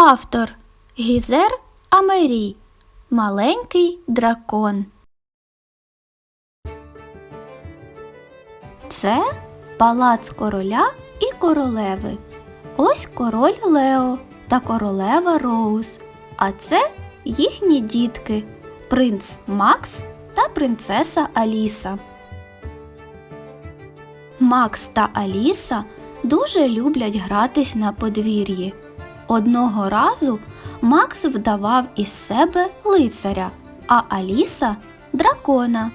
Автор Гізер Амерій. Маленький дракон. Це палац короля і королеви. Ось король Лео та королева Роуз. А це їхні дітки принц Макс та принцеса Аліса. Макс та Аліса дуже люблять гратись на подвір'ї. Одного разу Макс вдавав із себе лицаря, а Аліса дракона.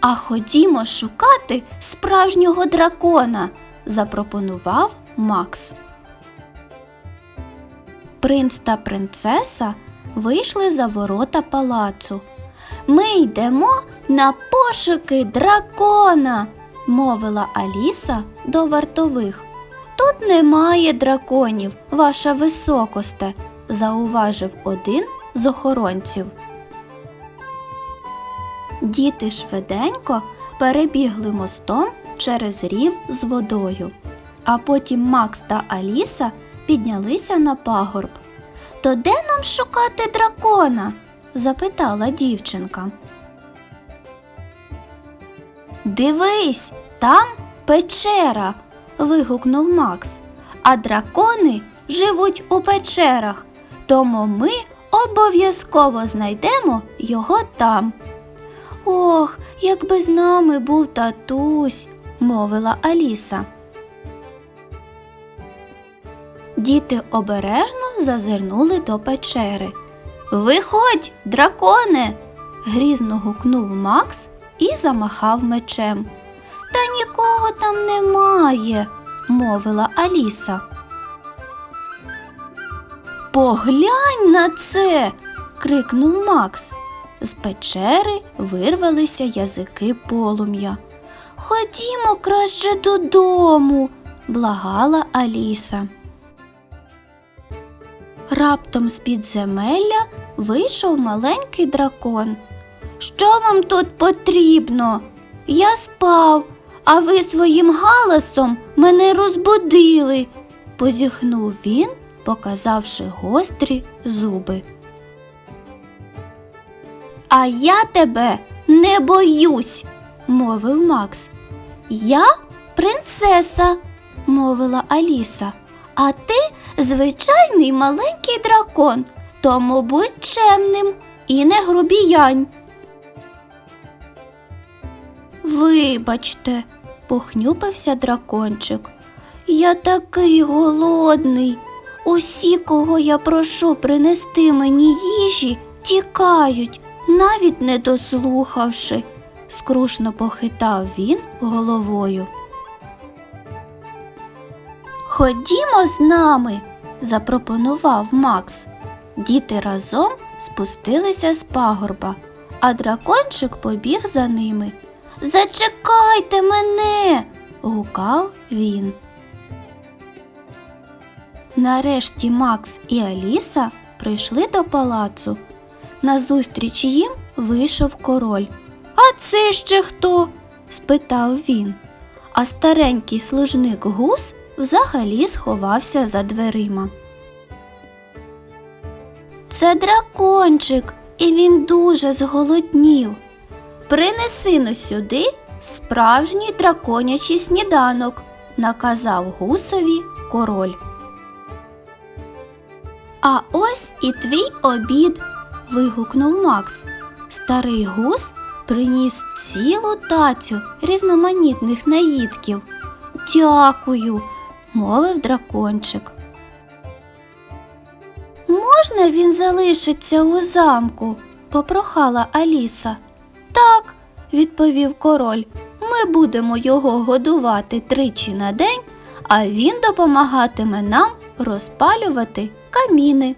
А ходімо шукати справжнього дракона, запропонував Макс. Принц та принцеса вийшли за ворота палацу. Ми йдемо на пошуки дракона, мовила Аліса до вартових. Тут немає драконів, ваша високосте, зауважив один з охоронців. Діти швиденько перебігли мостом через рів з водою, а потім Макс та Аліса піднялися на пагорб. То де нам шукати дракона? запитала дівчинка. Дивись, там печера. Вигукнув Макс. А дракони живуть у печерах, тому ми обов'язково знайдемо його там. Ох, якби з нами був татусь, мовила Аліса. Діти обережно зазирнули до печери. Виходь, драконе. грізно гукнув Макс і замахав мечем. Та нікого там немає, мовила Аліса. Поглянь на це. крикнув Макс. З печери вирвалися язики полум'я. Ходімо краще додому, благала Аліса. Раптом з підземелля вийшов маленький дракон. Що вам тут потрібно? Я спав, а ви своїм галасом мене розбудили, позіхнув він, показавши гострі зуби. А я тебе не боюсь, мовив Макс. Я принцеса, мовила Аліса, а ти звичайний маленький дракон, тому будь чемним і не грубіянь. Вибачте, похнюпився дракончик. Я такий голодний. Усі, кого я прошу принести мені їжі, тікають, навіть не дослухавши, скрушно похитав він головою. Ходімо з нами, запропонував Макс. Діти разом спустилися з пагорба, а дракончик побіг за ними. Зачекайте мене, гукав він. Нарешті Макс і Аліса прийшли до палацу. Назустріч їм вийшов король. А це ще хто? спитав він. А старенький служник гус взагалі сховався за дверима. Це дракончик, і він дуже зголоднів. Принеси но сюди справжній драконячий сніданок, наказав гусові король. А ось і твій обід. вигукнув Макс. Старий гус приніс цілу тацю різноманітних наїдків. Дякую, мовив дракончик. Можна він залишиться у замку? попрохала Аліса. Так, відповів король. Ми будемо його годувати тричі на день, а він допомагатиме нам розпалювати каміни.